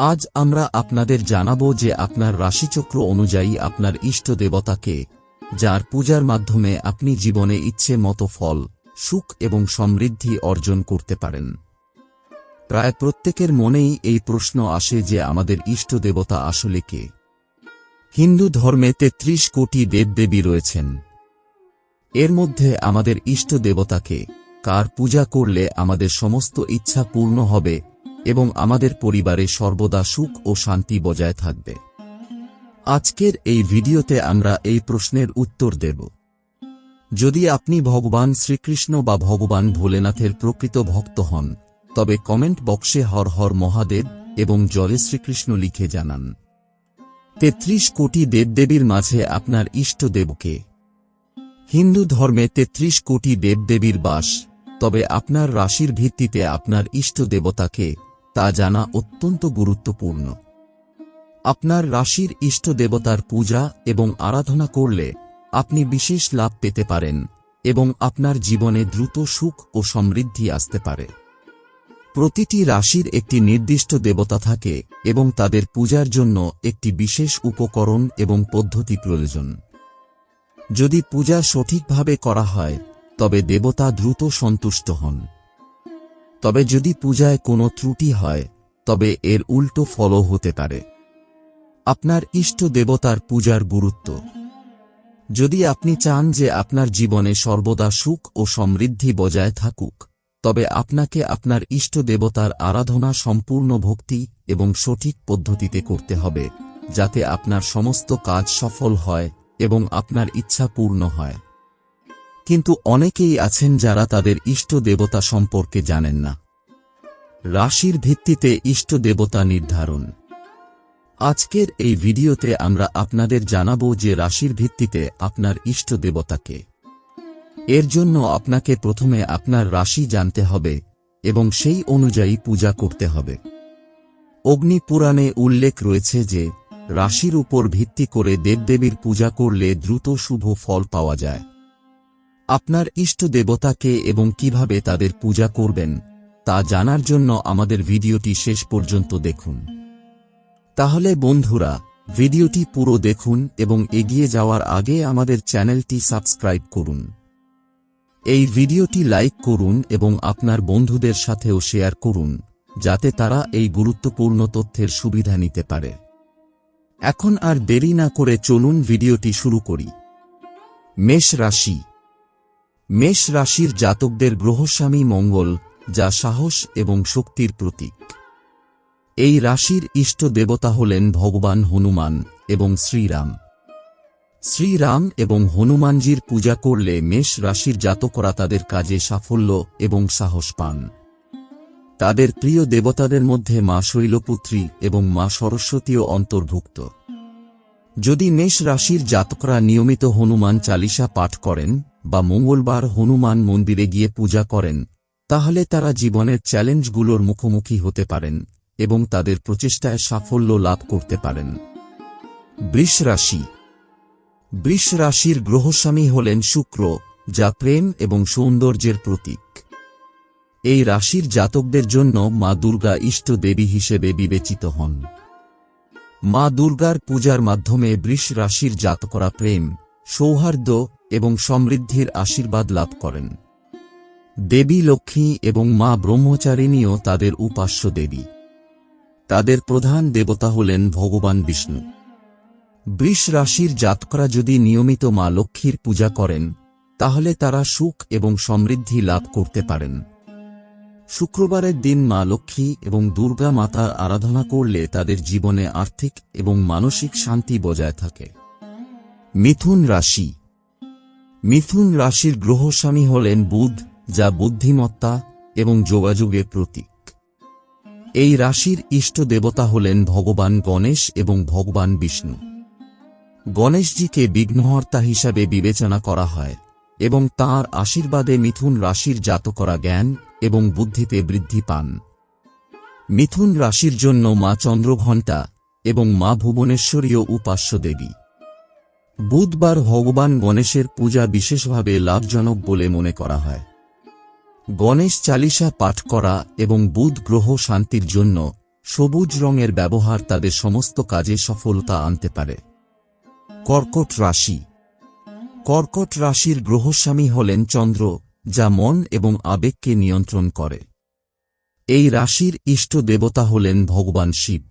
আজ আমরা আপনাদের জানাব যে আপনার রাশিচক্র অনুযায়ী আপনার ইষ্ট দেবতাকে যার পূজার মাধ্যমে আপনি জীবনে ইচ্ছে মতো ফল, সুখ এবং সমৃদ্ধি অর্জন করতে পারেন। প্রায় প্রত্যেকের মনেই এই প্রশ্ন আসে যে আমাদের ইষ্ট দেবতা আসলে কে। হিন্দু ধর্মে তেত্রিশ কোটি দেবদেবী রয়েছেন। এর মধ্যে আমাদের ইষ্ট দেবতাকে কার পূজা করলে আমাদের সমস্ত ইচ্ছা পূর্ণ হবে এবং আমাদের পরিবারে সর্বদা সুখ ও শান্তি বজায় থাকবে। আজকের এই ভিডিওতে আমরা এই প্রশ্নের উত্তর দেব। যদি আপনি ভগবান শ্রীকৃষ্ণ বা ভগবান ভোলেনাথের প্রকৃত ভক্ত হন, তবে কমেন্ট বক্সে হর হর মহাদেব এবং জলে শ্রীকৃষ্ণ লিখে জানান। তেত্রিশ কোটি দেবদেবীর মাঝে আপনার ইষ্ট দেবকে। হিন্দু ধর্মে তেত্রিশ কোটি দেবদেবীর বাস, তবে আপনার রাশির ভিত্তিতে আপনার ইষ্ট দেবতাকে তা জানা অত্যন্ত গুরুত্বপূর্ণ। আপনার রাশির ইষ্ট দেবতার পূজা এবং আরাধনা করলে আপনি বিশেষ লাভ পেতে পারেন এবং আপনার জীবনে দ্রুত সুখ ও সমৃদ্ধি আসতে পারে। প্রতিটি রাশির একটি নির্দিষ্ট দেবতা থাকে এবং তাদের পূজার জন্য একটি বিশেষ উপকরণ এবং পদ্ধতি প্রয়োজন। যদি পূজা সঠিকভাবে করা হয়, তবে দেবতা দ্রুত সন্তুষ্ট হন। তবে যদি পূজায় কোনো ত্রুটি হয়, তবে এর উল্টো ফলও হতে পারে। আপনার ইষ্ট দেবতার পূজার গুরুত্ব। যদি আপনি চান যে আপনার জীবনে সর্বদা সুখ ও সমৃদ্ধি বজায় থাকুক, তবে আপনাকে আপনার ইষ্ট দেবতার আরাধনা সম্পূর্ণ ভক্তি এবং সঠিক পদ্ধতিতে করতে হবে, যাতে আপনার সমস্ত কাজ সফল হয় এবং আপনার ইচ্ছা পূর্ণ হয়। কিন্তু অনেকেই আছেন যারা তাদের ইষ্ট দেবতা সম্পর্কে জানেন না। রাশির ভিত্তিতে ইষ্ট দেবতা নির্ধারণ। আজকের এই ভিডিওতে আমরা আপনাদের জানাব যে রাশির ভিত্তিতে আপনার ইষ্ট দেবতাকে। এর জন্য আপনাকে প্রথমে আপনার রাশি জানতে হবে এবং সেই অনুযায়ী পূজা করতে হবে। অগ্নি পুরাণে উল্লেখ রয়েছে যে, রাশির উপর ভিত্তি করে দেবদেবীর পূজা করলে দ্রুত শুভ ফল পাওয়া যায়। আপনার ইষ্ট দেবতাকে এবং কীভাবে তাদের পূজা করবেন, তা জানার জন্য আমাদের ভিডিওটি শেষ পর্যন্ত দেখুন। তাহলে বন্ধুরা, ভিডিওটি পুরো দেখুন এবং এগিয়ে যাওয়ার আগে আমাদের চ্যানেলটি সাবস্ক্রাইব করুন। এই ভিডিওটি লাইক করুন এবং আপনার বন্ধুদের সাথেও শেয়ার করুন, যাতে তারা এই গুরুত্বপূর্ণ তথ্যের সুবিধা নিতে পারে। এখন আর দেরি না করে চলুন ভিডিওটি শুরু করি। মেষ রাশি মেষ রাশির জাতকদের গ্রহস্বামী মঙ্গল, যা সাহস এবং শক্তির প্রতীক। এই রাশির ইষ্ট দেবতা হলেন ভগবান হনুমান এবং শ্রীরাম। শ্রীরাম এবং হনুমানজির পূজা করলে মেষ রাশির জাতকরা তাদের কাজে সাফল্য এবং সাহস পান। তাদের প্রিয় দেবতাদের মধ্যে মা শৈলপুত্রী এবং মা সরস্বতীও অন্তর্ভুক্ত। যদি মেষ রাশির জাতকরা নিয়মিত হনুমান চালিসা পাঠ করেন বা মঙ্গলবার হনুমান মন্দিরে গিয়ে পূজা করেন, তাহলে তারা জীবনের চ্যালেঞ্জগুলোর মুখোমুখি হতে পারেন এবং তাদের প্রচেষ্টায় সাফল্য লাভ করতে পারেন। বৃষ রাশি। বৃষ রাশির গ্রহস্বামী হলেন শুক্র, যা প্রেম এবং সৌন্দর্যের প্রতীক। এই রাশির জাতকদের জন্য মা দুর্গা ইষ্ট দেবী হিসেবে বিবেচিত হন। মা দুর্গার পূজার মাধ্যমে বৃষ রাশির জাতকরা প্রেম, সৌহার্দ্য এবং সমৃদ্ধির আশীর্বাদ লাভ করেন। দেবী লক্ষ্মী এবং মা ব্রহ্মচারিণীও তাদের উপাস্য দেবী। তাদের প্রধান দেবতা হলেন ভগবান বিষ্ণু। বৃষ রাশির জাতকরা যদি নিয়মিত মা লক্ষ্মীর পূজা করেন, তাহলে তারা সুখ এবং সমৃদ্ধি লাভ করতে পারেন। শুক্রবারের দিন মা লক্ষ্মী এবং দুর্গা মাতার আরাধনা করলে তাদের জীবনে আর্থিক এবং মানসিক শান্তি বজায় থাকে। মিথুন রাশি মিথুন রাশির গ্রহস্বামী হলেন বুধ, যা বুদ্ধিমত্তা এবং যোগাযোগের প্রতীক। এই রাশির ইষ্ট দেবতা হলেন ভগবান গণেশ এবং ভগবান বিষ্ণু। গণেশজিকে বিঘ্নহর্তা হিসাবে বিবেচনা করা হয় এবং তাঁর আশীর্বাদে মিথুন রাশির জাতকরা জ্ঞান এবং বুদ্ধিতে বৃদ্ধি পান। মিথুন রাশির জন্য মা চন্দ্রঘণ্টা এবং মা ভুবনেশ্বরীয় উপাস্য দেবী। বুধবার ভগবান গণেশের পূজা বিশেষভাবে লাভজনক বলে মনে করা হয়। গণেশ চালিসা পাঠ করা এবং বুধ গ্রহ শান্তির জন্য সবুজ রঙের ব্যবহার তাদের সমস্ত কাজে সফলতা আনতে পারে। কর্কট রাশি। কর্কট রাশির গ্রহস্বামী হলেন চন্দ্র, যা মন এবং আবেগকে নিয়ন্ত্রণ করে। এই রাশির ইষ্ট দেবতা হলেন ভগবান শিব।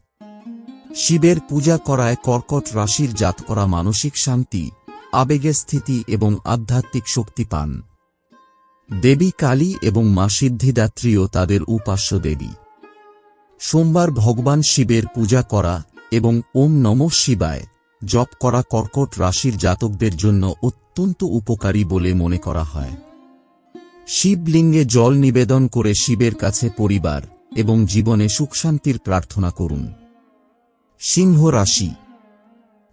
শিবের পূজা করায় কর্কট রাশির জাত করা মানসিক শান্তি, আবেগের স্থিতি এবং আধ্যাত্মিক শক্তি পান। দেবী কালী এবং মা সিদ্ধিদাত্রীও তাদের উপাস্য দেবী। সোমবার ভগবান শিবের পূজা করা এবং ওম নম শিবায় জপ করা কর্কট রাশির জাতকদের জন্য অত্যন্ত উপকারী বলে মনে করা হয়। শিবলিঙ্গে জল নিবেদন করে শিবের কাছে পরিবার এবং জীবনে সুখশান্তির প্রার্থনা করুন। সিংহ রাশি।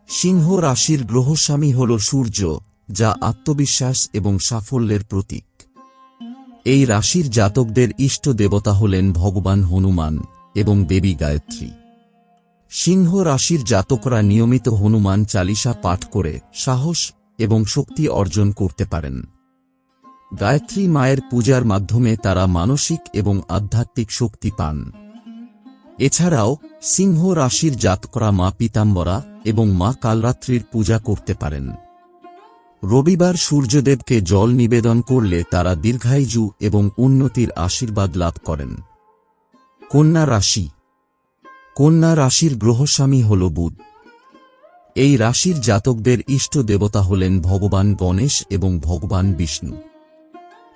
সিংহ রাশির গ্রহস্বামী হল সূর্য, যা আত্মবিশ্বাস এবং সাফল্যের প্রতীক। এই রাশির জাতকদের ইষ্ট দেবতা হলেন ভগবান হনুমান এবং দেবী গায়ত্রী। সিংহ রাশির জাতকরা নিয়মিত হনুমান চালিসা পাঠ করে সাহস এবং শক্তি অর্জন করতে পারেন। গায়ত্রী মায়ের পূজার মাধ্যমে তারা মানসিক এবং আধ্যাত্মিক শক্তি পান। এছাড়াও, সিংহ রাশির জাতকরা মা পিতাম্বরা এবং মা কালরাত্রির পূজা করতে পারেন। রবিবার সূর্যদেবকে জল নিবেদন করলে তারা দীর্ঘায়ু এবং উন্নতির আশীর্বাদ লাভ করেন। কন্যা রাশি। কন্যা রাশির গ্রহস্বামী হল বুধ। এই রাশির জাতকদের ইষ্ট দেবতা হলেন ভগবান গণেশ এবং ভগবান বিষ্ণু।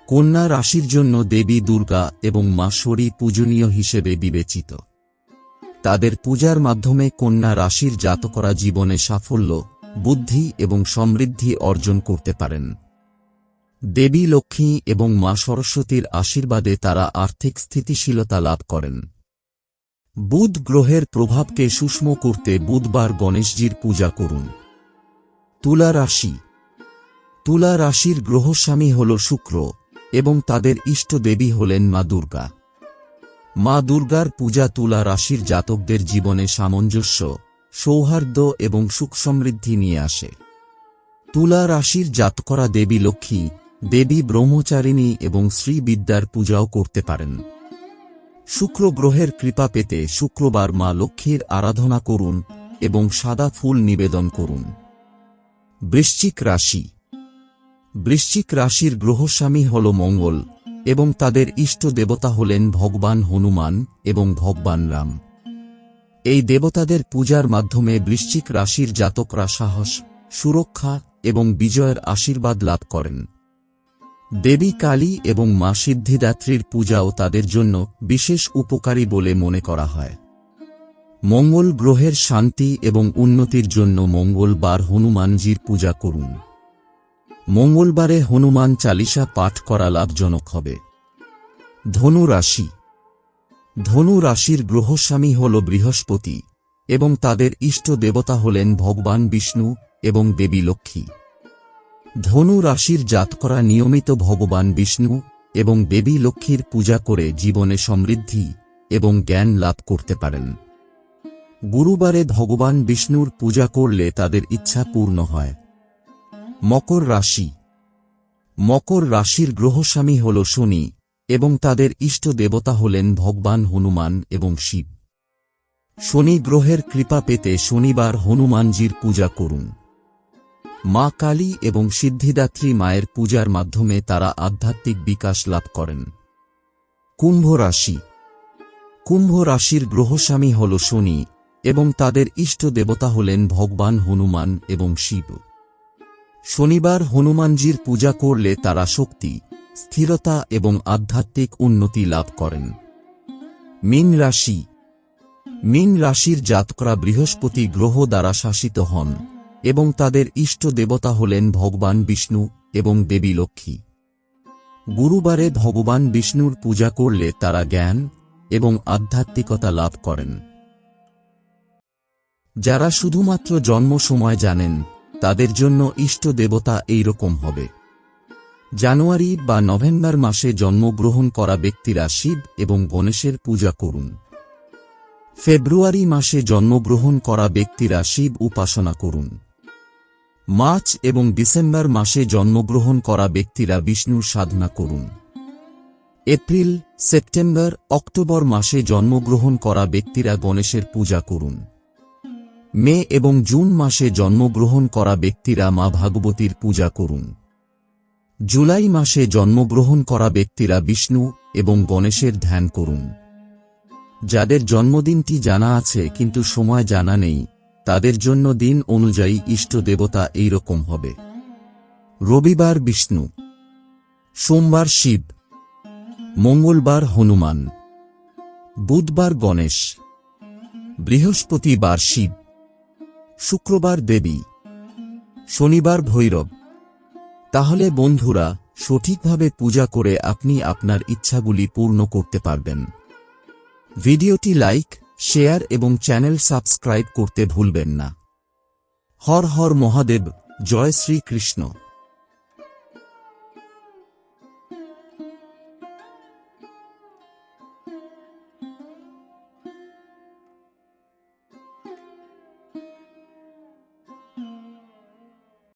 কন্যা রাশির জন্য দেবী দুর্গা এবং মা শরী পূজনীয় হিসেবে বিবেচিত। তাদের পূজার মাধ্যমে কন্যা রাশির জাতকরা জীবনে সাফল্য, বুদ্ধি এবং সমৃদ্ধি অর্জন করতে পারেন। দেবী লক্ষ্মী এবং মা সরস্বতীর আশীর্বাদে তারা আর্থিক স্থিতিশীলতা লাভ করেন। বুধ গ্রহের প্রভাবকে সূক্ষ্ম করতে বুধবার গণেশজির পূজা করুন। তুলা রাশি। তুলা রাশির গ্রহস্বামী হল শুক্র এবং তাদের ইষ্ট দেবী হলেন মা দুর্গা। মা দুর্গার পূজা তুলা রাশির জাতকদের জীবনে সামঞ্জস্য, সৌহার্দ্য এবং সুখ সমৃদ্ধি নিয়ে আসে। তুলা রাশির জাতকরা দেবী লক্ষ্মী, দেবী ব্রহ্মচারিণী এবং শ্রীবিদ্যার পূজাও করতে পারেন। শুক্র গ্রহের কৃপা পেতে শুক্রবার মা লক্ষ্মীর আরাধনা করুন এবং সাদা ফুল নিবেদন করুন। বৃশ্চিক রাশি। বৃশ্চিক রাশির গ্রহস্বামী হল মঙ্গল এবং তাদের ইষ্ট দেবতা হলেন ভগবান হনুমান এবং ভগবান রাম। এই দেবতাদের পূজার মাধ্যমে বৃশ্চিক রাশির জাতকরা সাহস, সুরক্ষা এবং বিজয়ের আশীর্বাদ লাভ করেন। দেবী কালী এবং মা সিদ্ধিদাত্রীর পূজাও তাদের জন্য বিশেষ উপকারী বলে মনে করা হয়। মঙ্গল গ্রহের শান্তি এবং উন্নতির জন্য মঙ্গলবার হনুমানজির পূজা করুন। মঙ্গলবারে হনুমান চালিসা পাঠ করা লাভজনক হবে। ধনু রাশি। ধনু রাশির গ্রহস্বামী হল বৃহস্পতি এবং তাদের ইষ্ট দেবতা হলেন ভগবান বিষ্ণু এবং দেবী লক্ষ্মী। ধনু রাশির জাতকরা নিয়মিত ভগবান বিষ্ণু এবং দেবী লক্ষ্মীর পূজা করে জীবনে সমৃদ্ধি এবং জ্ঞান লাভ করতে পারেন। গুরুবারে ভগবান বিষ্ণুর পূজা করলে তাদের ইচ্ছা পূর্ণ হয়। মকর রাশি। মকর রাশির গ্রহস্বামী হল শনি এবং তাদের ইষ্ট দেবতা হলেন ভগবান হনুমান এবং শিব। শনি গ্রহের কৃপা পেতে শনিবার হনুমানজির পূজা করুন। মা কালী এবং সিদ্ধিদাত্রী মায়ের পূজার মাধ্যমে তারা আধ্যাত্মিক বিকাশ লাভ করেন। কুম্ভ রাশি। কুম্ভ রাশির গ্রহস্বামী হল শনি এবং তাদের ইষ্ট দেবতা হলেন ভগবান হনুমান এবং শিব। শনিবার হনুমানজির পূজা করলে তারা শক্তি, স্থিরতা এবং আধ্যাত্মিক উন্নতি লাভ করেন। মীন রাশি। মীন রাশির জাতকরা বৃহস্পতি গ্রহ দ্বারা শাসিত হন এবং তাদের ইষ্ট দেবতা হলেন ভগবান বিষ্ণু এবং দেবী লক্ষ্মী। গুরুবারে ভগবান বিষ্ণুর পূজা করলে তারা জ্ঞান এবং আধ্যাত্মিকতা লাভ করেন। যারা শুধুমাত্র জন্ম সময় জানেন তাদের জন্য ইষ্ট দেবতা এই রকম হবে। জানুয়ারি বা নভেম্বর মাসে জন্মগ্রহণ করা ব্যক্তিরা শিব এবং গণেশের পূজা করুন। ফেব্রুয়ারি মাসে জন্মগ্রহণ করা ব্যক্তিরা শিব উপাসনা করুন। মার্চ এবং ডিসেম্বর মাসে জন্মগ্রহণ করা ব্যক্তিরা বিষ্ণুর সাধনা করুন। এপ্রিল, সেপ্টেম্বর, অক্টোবর মাসে জন্মগ্রহণ করা ব্যক্তিরা গণেশের পূজা করুন। মে এবং জুন মাসে জন্মগ্রহণ করা ব্যক্তিরা মা ভাগবতীর পূজা করুন। জুলাই মাসে জন্মগ্রহণ করা ব্যক্তিরা বিষ্ণু এবং গণেশের ধ্যান করুন। যাদের জন্মদিনটি জানা আছে কিন্তু সময় জানা নেই, তাদের জন্য দিন অনুযায়ী ইষ্ট দেবতা এইরকম হবে। রবিবার বিষ্ণু, সোমবার শিব, মঙ্গলবার হনুমান, বুধবার গণেশ, বৃহস্পতিবার শিব। শুক্রবার দেবী, শনিবার ভৈরব। তাহলে বন্ধুরা, সঠিকভাবে পূজা করে আপনি আপনার ইচ্ছাগুলি পূর্ণ করতে পারবেন। ভিডিওটি লাইক, শেয়ার এবং চ্যানেল সাবস্ক্রাইব করতে ভুলবেন না। হর হর মহাদেব, জয় শ্রীকৃষ্ণ।